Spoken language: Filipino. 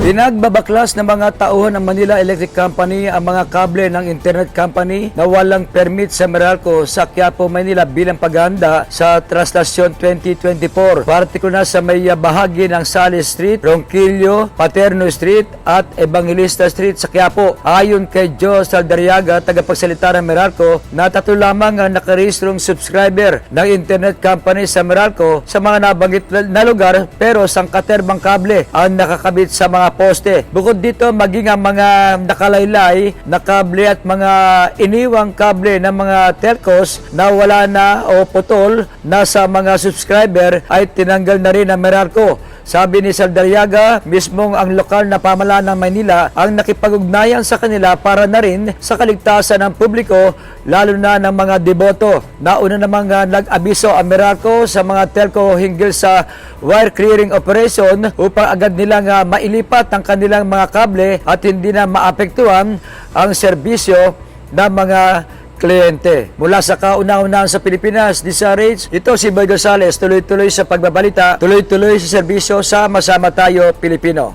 Pinagbabaklas ng mga tauhan ng Manila Electric Company ang mga kable ng internet company na walang permit sa Meralco sa Quiapo, Manila bilang paghahanda sa Traslasyon 2024. Partikular sa may bahagi ng Sales Street, Ronquillo, Paterno Street at Evangelista Street sa Quiapo. Ayon kay Joe Saldariaga, tagapagsalita ng Meralco, na lamang ang nakarehistrong subscriber ng internet company sa Meralco sa mga nabanggit na lugar pero sangkaterbang kable ang nakakabit sa mga poste. Bukod dito, maging ang mga nakalaylay na kable at mga iniwang kable ng mga telcos na wala na o putol na sa mga subscriber ay tinanggal na rin ng Meralco. Sabi ni Saldariaga, mismong ang lokal na pamalaan ng Maynila ang nakipag-ugnayan sa kanila para na rin sa kaligtasan ng publiko, lalo na ng mga deboto. Nauna namang uh, nag-abiso ang Meralco sa mga telco hinggil sa wire clearing operation upang agad nilang uh, mailipat ang kanilang mga kable at hindi na maapektuhan ang serbisyo ng mga kliyente. Mula sa kauna-unahan sa Pilipinas, di sa Rage, ito si Boy Gonzales, tuloy-tuloy sa pagbabalita, tuloy-tuloy sa serbisyo, sama-sama tayo Pilipino.